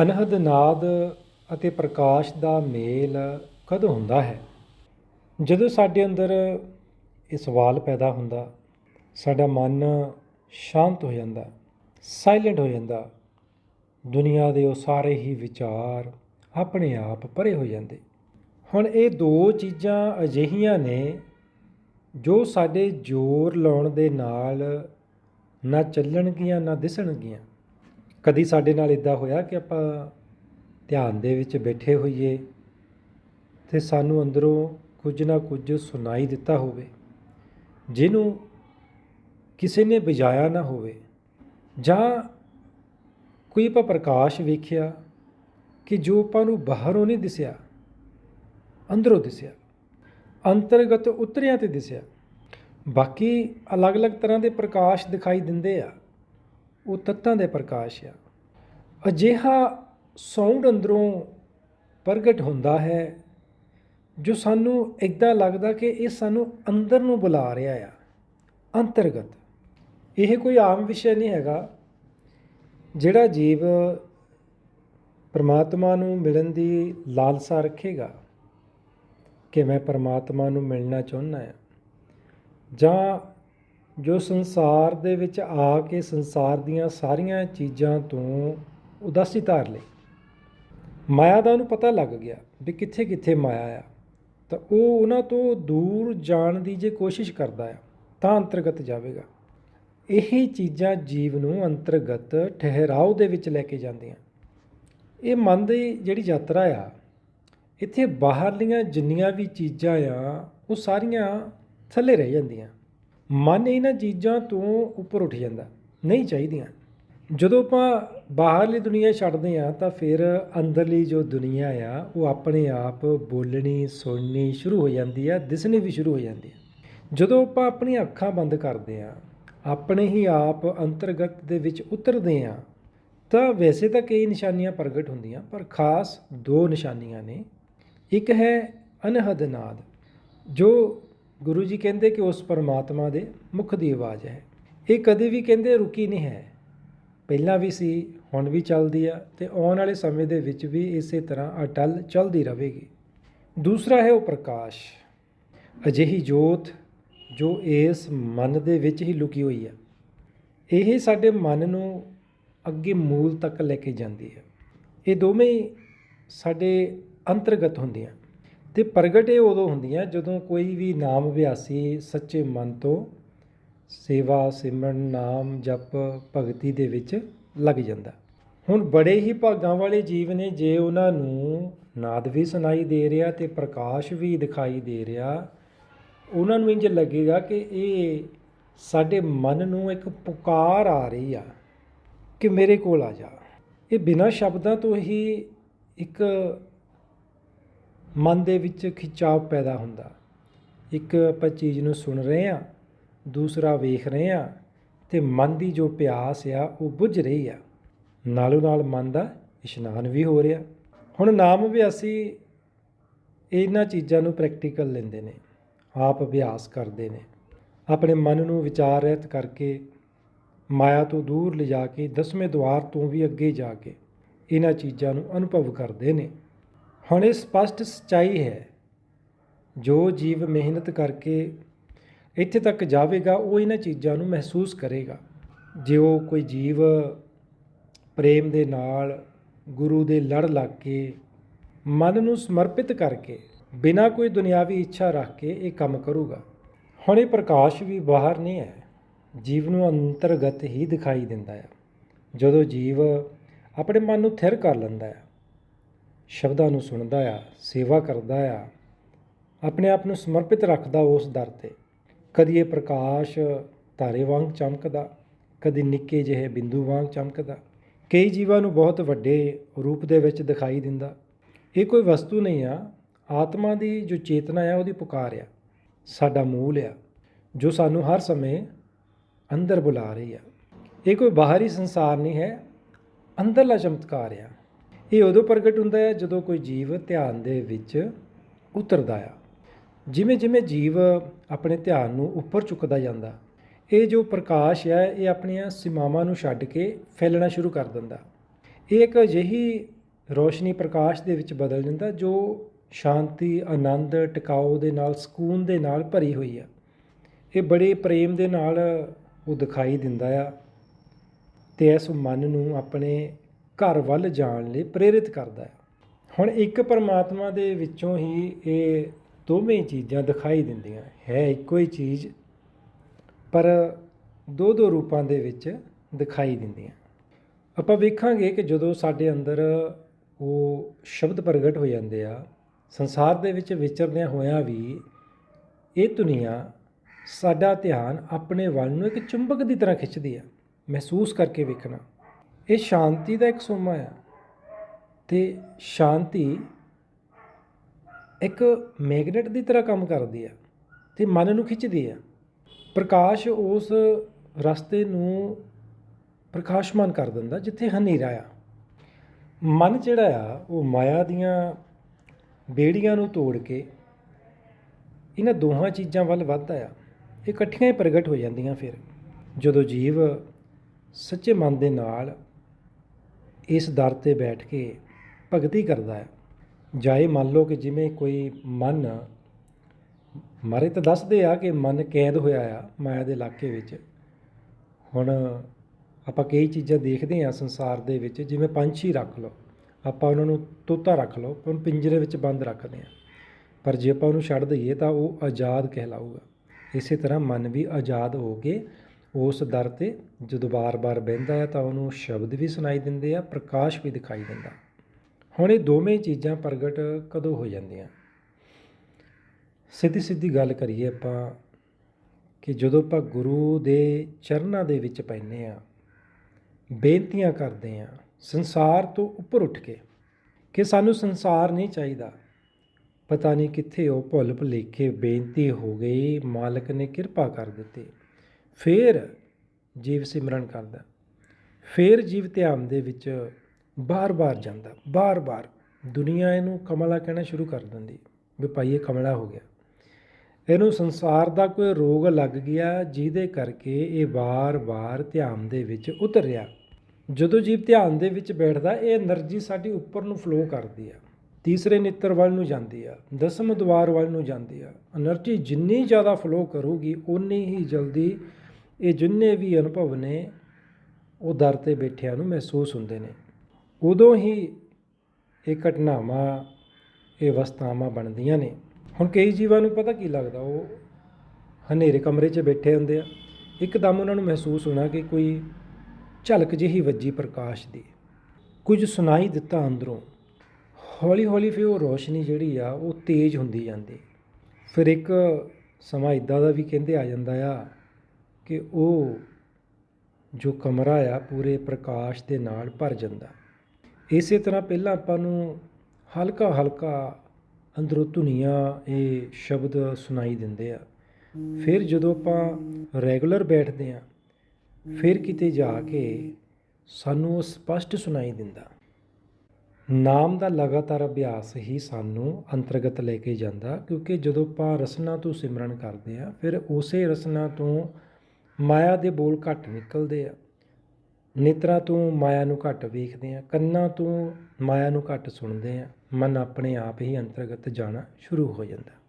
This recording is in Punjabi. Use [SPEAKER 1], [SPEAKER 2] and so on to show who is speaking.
[SPEAKER 1] ਅਨਹਦ ਨਾਦ ਅਤੇ ਪ੍ਰਕਾਸ਼ ਦਾ ਮੇਲ ਕਦੋਂ ਹੁੰਦਾ ਹੈ? ਜਦੋਂ ਸਾਡੇ ਅੰਦਰ ਇਹ ਸਵਾਲ ਪੈਦਾ ਹੁੰਦਾ, ਸਾਡਾ ਮਨ ਸ਼ਾਂਤ ਹੋ ਜਾਂਦਾ ਸਾਇਲੈਂਟ ਹੋ ਜਾਂਦਾ, ਦੁਨੀਆ ਦੇ ਉਹ ਸਾਰੇ ਹੀ ਵਿਚਾਰ ਆਪਣੇ ਆਪ ਪਰੇ ਹੋ ਜਾਂਦੇ। ਹੁਣ ਇਹ ਦੋ ਚੀਜ਼ਾਂ ਅਜਿਹੀਆਂ ਨੇ ਜੋ ਸਾਡੇ ਜ਼ੋਰ ਲਾਉਣ ਦੇ ਨਾਲ ਨਾ ਚੱਲਣਗੀਆਂ, ਨਾ ਦਿਸਣਗੀਆਂ। ਕਦੀ ਸਾਡੇ ਨਾਲ ਇਦਾਂ ਹੋਇਆ ਕਿ ਆਪਾਂ ਧਿਆਨ ਦੇ ਵਿੱਚ ਬੈਠੇ ਹੋਈਏ ਤੇ ਸਾਨੂੰ ਅੰਦਰੋਂ ਕੁਝ ਨਾ ਕੁਝ ਸੁਣਾਈ ਦਿੱਤਾ ਹੋਵੇ, ਜਿਹਨੂੰ ਕਿਸੇ ਨੇ ਵਜਾਇਆ ਨਾ ਹੋਵੇ, ਜਾਂ ਕੋਈ ਆਪਾਂ ਪ੍ਰਕਾਸ਼ ਵੇਖਿਆ ਕਿ ਜੋ ਆਪਾਂ ਨੂੰ ਬਾਹਰੋਂ ਨਹੀਂ ਦਿਸਿਆ, ਅੰਦਰੋਂ ਦਿਸਿਆ, ਅੰਤਰਗਤ ਉਤਰਿਆਂ ਤੇ ਦਿਸਿਆ। ਬਾਕੀ ਅਲੱਗ-ਅਲੱਗ ਤਰ੍ਹਾਂ ਦੇ ਪ੍ਰਕਾਸ਼ ਦਿਖਾਈ ਦਿੰਦੇ ਆ, ਉਹ ਤੱਤਾਂ ਦੇ ਪ੍ਰਕਾਸ਼ ਆ। ਅਜਿਹਾ ਸਾਊਂਡ ਅੰਦਰੋਂ ਪ੍ਰਗਟ ਹੁੰਦਾ ਹੈ, ਜੋ ਸਾਨੂੰ ਇਦਾਂ ਲੱਗਦਾ ਕਿ ਇਹ ਸਾਨੂੰ ਅੰਦਰ ਨੂੰ ਬੁਲਾ ਰਿਹਾ ਆ, ਅੰਤਰਗਤ। ਇਹ ਕੋਈ ਆਮ ਵਿਸ਼ਾ ਨਹੀਂ ਹੈਗਾ। ਜਿਹੜਾ ਜੀਵ ਪਰਮਾਤਮਾ ਨੂੰ ਮਿਲਣ ਦੀ ਲਾਲਸਾ ਰੱਖੇਗਾ, ਕਿ ਮੈਂ ਪਰਮਾਤਮਾ ਨੂੰ ਮਿਲਣਾ ਚਾਹੁੰਦਾ ਹਾਂ ਜਾਂ ਜੋ ਸੰਸਾਰ ਦੇ ਵਿੱਚ ਆ ਕੇ ਸੰਸਾਰ ਦੀਆਂ ਸਾਰੀਆਂ ਚੀਜ਼ਾਂ ਤੋਂ ਉਦਾਸੀ ਧਾਰ ਲਈ। ਮਾਇਆ ਦਾ ਉਹਨੂੰ ਪਤਾ ਲੱਗ ਗਿਆ ਵੀ ਕਿੱਥੇ ਕਿੱਥੇ ਮਾਇਆ ਆ। ਤਾਂ ਉਹ ਉਹਨਾਂ ਤੋਂ ਦੂਰ ਜਾਣ ਦੀ ਜੇ ਕੋਸ਼ਿਸ਼ ਕਰਦਾ ਆ, ਤਾਂ ਅੰਤਰਗਤ ਜਾਵੇਗਾ। ਇਹੀ ਚੀਜ਼ਾਂ ਜੀਵ ਨੂੰ ਅੰਤਰਗਤ ਠਹਿਰਾਓ ਦੇ ਵਿੱਚ ਲੈ ਕੇ ਜਾਂਦੀਆਂ। ਇਹ ਮਨ ਦੀ ਜਿਹੜੀ ਯਾਤਰਾ ਆ, ਇੱਥੇ ਬਾਹਰਲੀਆਂ ਜਿੰਨੀਆਂ ਵੀ ਚੀਜ਼ਾਂ ਆ, ਉਹ ਸਾਰੀਆਂ ਥੱਲੇ ਰਹਿ ਜਾਂਦੀਆਂ। ਮਨ ਇਹਨਾਂ ਚੀਜ਼ਾਂ ਤੋਂ ਉੱਪਰ ਉੱਠ ਜਾਂਦਾ, ਨਹੀਂ ਚਾਹੀਦੀਆਂ। ਜਦੋਂ ਆਪਾਂ ਬਾਹਰਲੀ ਦੁਨੀਆ ਛੱਡਦੇ ਆ ਤਾਂ ਫਿਰ ਅੰਦਰਲੀ ਜੋ ਦੁਨੀਆ ਆ, ਉਹ ਆਪਣੇ ਆਪ ਬੋਲਣੀ, ਸੁਣਨੀ ਸ਼ੁਰੂ ਹੋ ਜਾਂਦੀ ਆ, ਦਿਸਣੀ ਵੀ ਸ਼ੁਰੂ ਹੋ ਜਾਂਦੀ ਆ। ਜਦੋਂ ਆਪਾਂ ਆਪਣੀਆਂ ਅੱਖਾਂ ਬੰਦ ਕਰਦੇ ਆ ਆਪਣੇ ਹੀ ਆਪ ਅੰਤਰਗਤ ਦੇ ਵਿੱਚ ਉਤਰਦੇ ਆ ਤਾਂ ਵੈਸੇ ਤਾਂ ਕਈ ਨਿਸ਼ਾਨੀਆਂ ਪ੍ਰਗਟ ਹੁੰਦੀਆਂ, ਪਰ ਖਾਸ ਦੋ ਨਿਸ਼ਾਨੀਆਂ ਨੇ। ਇੱਕ ਹੈ ਅਨਹਦ ਨਾਦ, ਜੋ ਗੁਰੂ ਜੀ ਕਹਿੰਦੇ ਕਿ ਉਸ ਪਰਮਾਤਮਾ ਦੇ ਮੁਖ ਦੀ ਆਵਾਜ਼ ਹੈ। ਇਹ ਕਦੇ ਵੀ ਕਹਿੰਦੇ ਰੁਕੀ ਨਹੀਂ ਹੈ। ਪਹਿਲਾਂ ਵੀ ਸੀ, ਹੁਣ ਵੀ ਚੱਲਦੀ ਆ ਤੇ ਆਉਣ ਵਾਲੇ ਸਮੇਂ ਦੇ ਵਿੱਚ ਵੀ ਇਸੇ ਤਰ੍ਹਾਂ ਅਟਲ ਚੱਲਦੀ ਰਹੇਗੀ। ਦੂਸਰਾ ਹੈ ਉਹ ਪ੍ਰਕਾਸ਼। ਅਜਿਹੀ ਜੋਤ ਜੋ ਇਸ ਮਨ ਦੇ ਵਿੱਚ ਹੀ ਲੁਕੀ ਹੋਈ ਹੈ ਇਹ ਸਾਡੇ ਮਨ ਨੂੰ ਅੱਗੇ ਮੂਲ ਤੱਕ ਲੈ ਕੇ ਜਾਂਦੀ ਹੈ ਇਹ ਦੋਵੇਂ ਸਾਡੇ ਅੰਤਰਗਤ ਹੁੰਦੀਆਂ। ਤੇ ਪ੍ਰਗਟ ਇਹ ਉਦੋਂ ਹੁੰਦੀਆਂ ਜਦੋਂ ਕੋਈ ਵੀ ਨਾਮ ਅਭਿਆਸੀ ਸੱਚੇ ਮਨ ਤੋਂ ਸੇਵਾ, ਸਿਮਰਨ, ਨਾਮ, ਜਪ, ਭਗਤੀ ਦੇ ਵਿੱਚ ਲੱਗ ਜਾਂਦਾ। ਹੁਣ ਬੜੇ ਹੀ ਭਾਗਾਂ ਵਾਲੇ ਜੀਵ ਨੇ ਜੇ ਉਹਨਾਂ ਨੂੰ ਨਾਦ ਵੀ ਸੁਣਾਈ ਦੇ ਰਿਹਾ ਤੇ ਪ੍ਰਕਾਸ਼ ਵੀ ਦਿਖਾਈ ਦੇ ਰਿਹਾ, ਉਹਨਾਂ ਨੂੰ ਇੰਜ ਲੱਗੇਗਾ ਕਿ ਇਹ ਸਾਡੇ ਮਨ ਨੂੰ ਇੱਕ ਪੁਕਾਰ ਆ ਰਹੀ ਆ ਕਿ ਮੇਰੇ ਕੋਲ ਆ ਜਾ। ਇਹ ਬਿਨਾਂ ਸ਼ਬਦਾਂ ਤੋਂ ਹੀ ਇੱਕ ਮਨ ਦੇ ਵਿੱਚ ਖਿਚਾਵ ਪੈਦਾ ਹੁੰਦਾ। ਇੱਕ ਆਪਾਂ ਚੀਜ਼ ਨੂੰ ਸੁਣ ਰਹੇ ਆ ਦੂਸਰਾ ਵੇਖ ਰਹੇ ਆ ਤੇ ਮਨ ਦੀ ਜੋ ਪਿਆਸ ਆ, ਉਹ ਬੁੱਝ ਰਹੀ ਆ। ਨਾਲੋਂ ਨਾਲ ਮਨ ਦਾ ਇਸ਼ਨਾਨ ਵੀ ਹੋ ਰਿਹਾ। ਹੁਣ ਨਾਮ ਅਭਿਆਸੀ ਇਹਨਾਂ ਚੀਜ਼ਾਂ ਨੂੰ ਪ੍ਰੈਕਟੀਕਲ ਲੈਂਦੇ ਨੇ, ਆਪ ਅਭਿਆਸ ਕਰਦੇ ਨੇ। ਆਪਣੇ ਮਨ ਨੂੰ ਵਿਚਾਰ ਰਹਿਤ ਕਰਕੇ ਮਾਇਆ ਤੋਂ ਦੂਰ ਲਿਜਾ ਕੇ, ਦਸਵੇਂ ਦਵਾਰ ਤੋਂ ਵੀ ਅੱਗੇ ਜਾ ਕੇ ਇਹਨਾਂ ਚੀਜ਼ਾਂ ਨੂੰ ਅਨੁਭਵ ਕਰਦੇ ਨੇ। ਹੁਣ ਇਹ ਸਪਸ਼ਟ ਸਚਾਈ ਹੈ, ਜੋ ਜੀਵ ਮਿਹਨਤ ਕਰਕੇ ਇੱਥੇ ਤੱਕ ਜਾਵੇਗਾ, ਉਹ ਇਹਨਾਂ ਚੀਜ਼ਾਂ ਨੂੰ ਮਹਿਸੂਸ ਕਰੇਗਾ। ਜੇ ਉਹ ਕੋਈ ਜੀਵ ਪ੍ਰੇਮ ਦੇ ਨਾਲ ਗੁਰੂ ਦੇ ਲੜ ਲੱਗ ਕੇ ਮਨ ਨੂੰ ਸਮਰਪਿਤ ਕਰਕੇ ਬਿਨਾਂ ਕੋਈ ਦੁਨਿਆਵੀ ਇੱਛਾ ਰੱਖ ਕੇ ਇਹ ਕੰਮ ਕਰੂਗਾ, ਹੁਣ ਇਹ ਪ੍ਰਕਾਸ਼ ਵੀ ਬਾਹਰ ਨਹੀਂ ਹੈ। ਜੀਵ ਨੂੰ ਅੰਤਰਗਤ ਹੀ ਦਿਖਾਈ ਦਿੰਦਾ ਹੈ। ਜਦੋਂ ਜੀਵ ਆਪਣੇ ਮਨ ਨੂੰ ਥਿਰ ਕਰ ਲੈਂਦਾ ਹੈ, ਸ਼ਬਦਾਂ ਨੂੰ ਸੁਣਦਾ ਆ ਸੇਵਾ ਕਰਦਾ ਆ ਆਪਣੇ ਆਪ ਨੂੰ ਸਮਰਪਿਤ ਰੱਖਦਾ ਉਸ ਦਰ ਤੇ ਕਦੀ ਇਹ ਪ੍ਰਕਾਸ਼ ਤਾਰੇ ਵਾਂਗ ਚਮਕਦਾ, ਕਦੀ ਨਿੱਕੇ ਜਿਹੇ ਬਿੰਦੂ ਵਾਂਗ ਚਮਕਦਾ। ਕਈ ਜੀਵਾਂ ਨੂੰ ਬਹੁਤ ਵੱਡੇ ਰੂਪ ਦੇ ਵਿੱਚ ਦਿਖਾਈ ਦਿੰਦਾ। ਇਹ ਕੋਈ ਵਸਤੂ ਨਹੀਂ ਆ, ਆਤਮਾ ਦੀ ਜੋ ਚੇਤਨਾ ਆ, ਉਹਦੀ ਪੁਕਾਰ ਆ। ਸਾਡਾ ਮੂਲ ਆ, ਜੋ ਸਾਨੂੰ ਹਰ ਸਮੇਂ ਅੰਦਰ ਬੁਲਾ ਰਹੀ ਆ। ਇਹ ਕੋਈ ਬਾਹਰੀ ਸੰਸਾਰ ਨਹੀਂ ਹੈ, ਅੰਦਰਲਾ ਚਮਤਕਾਰ ਆ। ਇਹ ਉਦੋਂ ਪ੍ਰਗਟ ਹੁੰਦਾ ਹੈ ਜਦੋਂ ਕੋਈ ਜੀਵ ਧਿਆਨ ਦੇ ਵਿੱਚ ਉਤਰਦਾ ਆ। ਜਿਵੇਂ ਜਿਵੇਂ ਜੀਵ ਆਪਣੇ ਧਿਆਨ ਨੂੰ ਉੱਪਰ ਚੁੱਕਦਾ ਜਾਂਦਾ, ਇਹ ਜੋ ਪ੍ਰਕਾਸ਼ ਹੈ, ਇਹ ਆਪਣੀਆਂ ਸੀਮਾਵਾਂ ਨੂੰ ਛੱਡ ਕੇ ਫੈਲਣਾ ਸ਼ੁਰੂ ਕਰ ਦਿੰਦਾ। ਇਹ ਇੱਕ ਅਜਿਹੀ ਰੋਸ਼ਨੀ ਪ੍ਰਕਾਸ਼ ਦੇ ਵਿੱਚ ਬਦਲ ਜਾਂਦਾ ਜੋ ਸ਼ਾਂਤੀ, ਆਨੰਦ ਟਿਕਾਓ ਦੇ ਨਾਲ, ਸਕੂਨ ਦੇ ਨਾਲ ਭਰੀ ਹੋਈ ਆ। ਇਹ ਬੜੇ ਪ੍ਰੇਮ ਦੇ ਨਾਲ ਉਹ ਦਿਖਾਈ ਦਿੰਦਾ ਆ ਤੇ ਇਸ ਮਨ ਨੂੰ ਆਪਣੇ ਘਰ ਵੱਲ ਜਾਣ ਲਈ ਪ੍ਰੇਰਿਤ ਕਰਦਾ ਹੈ ਹੁਣ ਇੱਕ ਪਰਮਾਤਮਾ ਦੇ ਵਿੱਚੋਂ ਹੀ ਇਹ ਦੋਵੇਂ ਚੀਜ਼ਾਂ ਦਿਖਾਈ ਦਿੰਦੀਆਂ। ਹੈ ਇੱਕੋ ਹੀ ਚੀਜ਼, ਪਰ ਦੋ ਦੋ ਰੂਪਾਂ ਦੇ ਵਿੱਚ ਦਿਖਾਈ ਦਿੰਦੀਆਂ। ਆਪਾਂ ਵੇਖਾਂਗੇ ਕਿ ਜਦੋਂ ਸਾਡੇ ਅੰਦਰ ਉਹ ਸ਼ਬਦ ਪ੍ਰਗਟ ਹੋ ਜਾਂਦੇ ਆ, ਸੰਸਾਰ ਦੇ ਵਿੱਚ ਵਿਚਰਦਿਆਂ ਹੋਇਆਂ ਵੀ ਇਹ ਦੁਨੀਆ ਸਾਡਾ ਧਿਆਨ ਆਪਣੇ ਵੱਲ ਨੂੰ ਇੱਕ ਚੁੰਬਕ ਦੀ ਤਰ੍ਹਾਂ ਖਿੱਚਦੀ ਆ, ਮਹਿਸੂਸ ਕਰਕੇ ਵੇਖਣਾ। ਇਹ ਸ਼ਾਂਤੀ ਦਾ ਇੱਕ ਸੋਮਾ ਆ। ਤੇ ਸ਼ਾਂਤੀ ਇੱਕ ਮੈਗਨੇਟ ਦੀ ਤਰ੍ਹਾਂ ਕੰਮ ਕਰਦੀ ਆ ਤੇ ਮਨ ਨੂੰ ਖਿੱਚਦੀ ਆ। ਪ੍ਰਕਾਸ਼ ਉਸ ਰਸਤੇ ਨੂੰ ਪ੍ਰਕਾਸ਼ਮਾਨ ਕਰ ਦਿੰਦਾ ਜਿੱਥੇ ਹਨੇਰਾ ਆ। ਮਨ ਜਿਹੜਾ ਆ, ਉਹ ਮਾਇਆ ਦੀਆਂ ਬੇੜੀਆਂ ਨੂੰ ਤੋੜ ਕੇ ਇਹਨਾਂ ਦੋਹਾਂ ਚੀਜ਼ਾਂ ਵੱਲ ਵੱਧਦਾ ਆ। ਇਹ ਇਕੱਠੀਆਂ ਹੀ ਪ੍ਰਗਟ ਹੋ ਜਾਂਦੀਆਂ ਫਿਰ। ਜਦੋਂ ਜੀਵ ਸੱਚੇ ਮਨ ਦੇ ਨਾਲ ਇਸ ਦਰ ਤੇ ਬੈਠ ਕੇ ਭਗਤੀ ਕਰਦਾ ਹੈ ਜਾਏ ਮੰਨ ਲਓ ਕਿ ਜਿਵੇਂ ਕੋਈ ਮਨ, ਮਾਰੇ ਤਾਂ ਦੱਸਦੇ ਆ ਕਿ ਮਨ ਕੈਦ ਹੋਇਆ ਆ ਮਾਇਆ ਦੇ ਇਲਾਕੇ ਵਿੱਚ। ਹੁਣ ਆਪਾਂ ਕਈ ਚੀਜ਼ਾਂ ਦੇਖਦੇ ਆ ਸੰਸਾਰ ਦੇ ਵਿੱਚ, ਜਿਵੇਂ ਪੰਛੀ ਰੱਖ ਲਓ, ਆਪਾਂ ਉਹਨਾਂ ਨੂੰ ਤੋਤਾ ਰੱਖ ਲਓ ਉਹਨੂੰ ਪਿੰਜਰੇ ਵਿੱਚ ਬੰਦ ਰੱਖਦੇ ਆ। ਪਰ ਜੇ ਆਪਾਂ ਉਹਨੂੰ ਛੱਡ ਦਈਏ ਤਾਂ ਉਹ ਆਜ਼ਾਦ ਕਹਿਲਾਊਗਾ। ਇਸੇ ਤਰ੍ਹਾਂ ਮਨ ਵੀ ਆਜ਼ਾਦ ਹੋ ਕੇ ਉਸ ਦਰ ਤੇ ਜਦੋਂ ਬਾਰ-ਬਾਰ ਬਹਿੰਦਾ ਹੈ ਤਾਂ ਉਹਨੂੰ ਸ਼ਬਦ ਵੀ ਸੁਣਾਈ ਦਿੰਦੇ ਆ, ਪ੍ਰਕਾਸ਼ ਵੀ ਦਿਖਾਈ ਦਿੰਦਾ। ਹੁਣ ਇਹ ਦੋਵੇਂ ਚੀਜ਼ਾਂ ਪ੍ਰਗਟ ਕਦੋਂ ਹੋ ਜਾਂਦੀਆਂ? ਸਿੱਧੀ ਸਿੱਧੀ ਗੱਲ ਕਰੀਏ ਆਪਾਂ ਕਿ ਜਦੋਂ ਆਪਾਂ ਗੁਰੂ ਦੇ ਚਰਨਾਂ ਦੇ ਵਿੱਚ ਪੈਨੇ ਆ ਬੇਨਤੀਆਂ ਕਰਦੇ ਆ ਸੰਸਾਰ ਤੋਂ ਉੱਪਰ ਉੱਠ ਕੇ ਕਿ ਸਾਨੂੰ ਸੰਸਾਰ ਨਹੀਂ ਚਾਹੀਦਾ। ਪਤਾ ਨਹੀਂ ਕਿੱਥੇ ਉਹ ਭੁੱਲ ਭੁਲੇਖੇ ਬੇਨਤੀ ਹੋ ਗਈ, ਮਾਲਕ ਨੇ ਕਿਰਪਾ ਕਰ ਦਿੱਤੀ। ਫੇਰ ਜੀਵ ਸਿਮਰਨ ਕਰਦਾ। ਫੇਰ ਜੀਵ ਧਿਆਨ ਦੇ ਵਿੱਚ ਬਾਰ-ਬਾਰ ਜਾਂਦਾ, ਬਾਰ-ਬਾਰ ਦੁਨੀਆ ਇਹਨੂੰ ਕਮਲਾ ਕਹਿਣਾ ਸ਼ੁਰੂ ਕਰ ਦਿੰਦੀ, ਵੀ ਭਾਈ ਇਹ ਕਮਲਾ ਹੋ ਗਿਆ। ਇਹਨੂੰ ਸੰਸਾਰ ਦਾ ਕੋਈ ਰੋਗ ਲੱਗ ਗਿਆ ਜਿਹਦੇ ਕਰਕੇ ਇਹ ਬਾਰ-ਬਾਰ ਧਿਆਨ ਦੇ ਵਿੱਚ ਉਤਰ ਰਿਹਾ ਜਦੋਂ ਜੀਵ ਧਿਆਨ ਦੇ ਵਿੱਚ ਬੈਠਦਾ, ਇਹ એનર્ਜੀ ਸਾਡੀ ਉੱਪਰ ਨੂੰ ਫਲੋ ਕਰਦੀ ਆ। ਤੀਸਰੇ ਨੇਤਰ ਵੱਲ ਨੂੰ ਜਾਂਦੀ ਆ, ਦਸਮ ਦਵਾਰ ਵੱਲ ਨੂੰ ਜਾਂਦੀ ਆ। એનર્ਜੀ ਜਿੰਨੀ ਜ਼ਿਆਦਾ ਫਲੋ ਕਰੂਗੀ ਉਨੀ ਹੀ ਜਲਦੀ ਇਹ ਜਿੰਨੇ ਵੀ ਅਨੁਭਵ ਨੇ, ਉਹ ਦਰ ਤੇ ਬੈਠਿਆਂ ਨੂੰ ਮਹਿਸੂਸ ਹੁੰਦੇ ਨੇ। ਉਦੋਂ ਹੀ ਇਹ ਘਟਨਾਵਾਂ, ਇਹ ਅਵਸਥਾਵਾਂ ਬਣਦੀਆਂ ਨੇ। ਹੁਣ ਕਈ ਜੀਵਾਂ ਨੂੰ ਪਤਾ ਕੀ ਲੱਗਦਾ, ਉਹ ਹਨੇਰੇ ਕਮਰੇ 'ਚ ਬੈਠੇ ਹੁੰਦੇ ਆ। ਇੱਕਦਮ ਉਹਨਾਂ ਨੂੰ ਮਹਿਸੂਸ ਹੋਣਾ ਕਿ ਕੋਈ ਝਲਕ ਜਿਹੀ ਵੱਜੀ ਪ੍ਰਕਾਸ਼ ਦੀ। ਕੁਝ ਸੁਣਾਈ ਦਿੱਤਾ ਅੰਦਰੋਂ। ਹੌਲੀ ਹੌਲੀ ਫਿਰ ਉਹ ਰੋਸ਼ਨੀ ਜਿਹੜੀ ਆ, ਉਹ ਤੇਜ਼ ਹੁੰਦੀ ਜਾਂਦੀ। ਫਿਰ ਇੱਕ ਸਮਾਂ ਇਦਾਂ ਦਾ ਵੀ ਕਹਿੰਦੇ ਆ ਜਾਂਦਾ ਆ ਕਿ ਉਹ ਜੋ ਕਮਰਾ ਆ, ਪੂਰੇ ਪ੍ਰਕਾਸ਼ ਦੇ ਨਾਲ ਭਰ ਜਾਂਦਾ। ਇਸੇ ਤਰ੍ਹਾਂ ਪਹਿਲਾਂ ਆਪਾਂ ਨੂੰ ਹਲਕਾ ਹਲਕਾ ਅੰਦਰੋਂ ਧੁਨੀਆਂ ਇਹ ਸ਼ਬਦ ਸੁਣਾਈ ਦਿੰਦੇ ਆ। ਫਿਰ ਜਦੋਂ ਆਪਾਂ ਰੈਗੂਲਰ ਬੈਠਦੇ ਆ, ਫਿਰ ਕਿਤੇ ਜਾ ਕੇ ਸਾਨੂੰ ਉਹ ਸਪਸ਼ਟ ਸੁਣਾਈ ਦਿੰਦਾ। ਨਾਮ ਦਾ ਲਗਾਤਾਰ ਅਭਿਆਸ ਹੀ ਸਾਨੂੰ ਅੰਤਰਗਤ ਲੈ ਕੇ ਜਾਂਦਾ, ਕਿਉਂਕਿ ਜਦੋਂ ਆਪਾਂ ਰਸਨਾ ਤੋਂ ਸਿਮਰਨ ਕਰਦੇ ਆ, ਫਿਰ ਉਸੇ ਰਸਨਾ ਤੋਂ ਮਾਇਆ ਦੇ ਬੋਲ ਘੱਟ ਨਿਕਲਦੇ ਆ। ਨੇਤਰਾਂ ਤੋਂ ਮਾਇਆ ਨੂੰ ਘੱਟ ਵੇਖਦੇ ਹਾਂ ਕੰਨਾਂ ਤੋਂ ਮਾਇਆ ਨੂੰ ਘੱਟ ਸੁਣਦੇ ਹਾਂ ਮਨ ਆਪਣੇ ਆਪ ਹੀ ਅੰਤਰਗਤ ਜਾਣਾ ਸ਼ੁਰੂ ਹੋ ਜਾਂਦਾ।